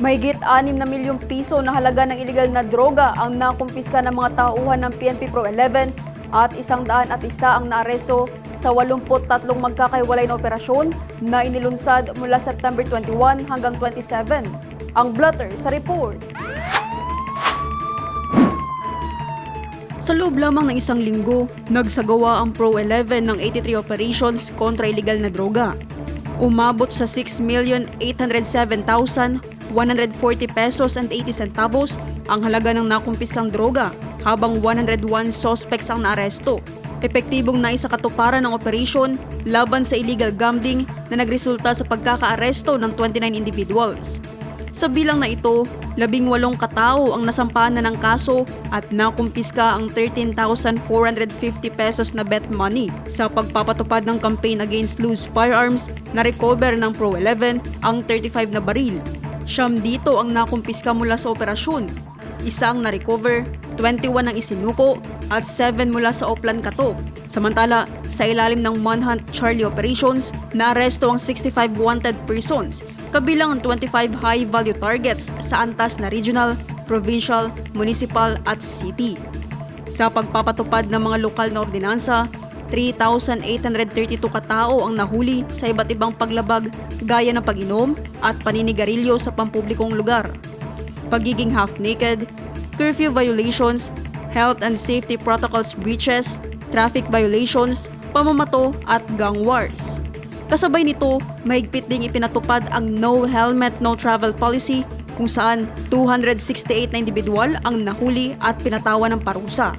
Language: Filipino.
Mahigit 6 na milyong piso na halaga ng iligal na droga ang nakumpiska ng mga tauhan ng PNP Pro 11 at isang daan at isa ang naaresto sa 83 magkakahiwalay na operasyon na inilunsad mula September 21 hanggang 27. Ang blotter sa report. Sa loob lamang ng isang linggo, nagsagawa ang Pro 11 ng 83 operations kontra illegal na droga. Umabot sa 6,807,140 pesos and 80 centavos ang halaga ng nakumpiskang droga habang 101 suspects ang naaresto. Epektibong naisakatuparan ng operasyon laban sa illegal gambling na nagresulta sa pagkakaaresto ng 29 individuals. Sa bilang na ito, labing walong katao ang nasampahan na ng kaso at nakumpiska ang 13,450 pesos na bet money sa pagpapatupad ng campaign against loose firearms na recover ng Pro 11 ang 35 na baril. Siyam dito ang nakumpiska mula sa operasyon. Isa ang na-recover, 21 ang isinuko at 7 mula sa Oplan Kato. Samantala, sa ilalim ng Manhunt Charlie Operations, naaresto ang 65 wanted persons, kabilang ang 25 high-value targets sa antas na regional, provincial, municipal at city. Sa pagpapatupad ng mga lokal na ordinansa, 3,832 katao ang nahuli sa iba't ibang paglabag gaya ng pag-inom at paninigarilyo sa pampublikong lugar. Pagiging half-naked, curfew violations, health and safety protocols breaches, traffic violations, pamamato at gang wars. Kasabay nito, mahigpit ding ipinatupad ang no helmet, no travel policy kung saan 268 na individual ang nahuli at pinatawan ng parusa.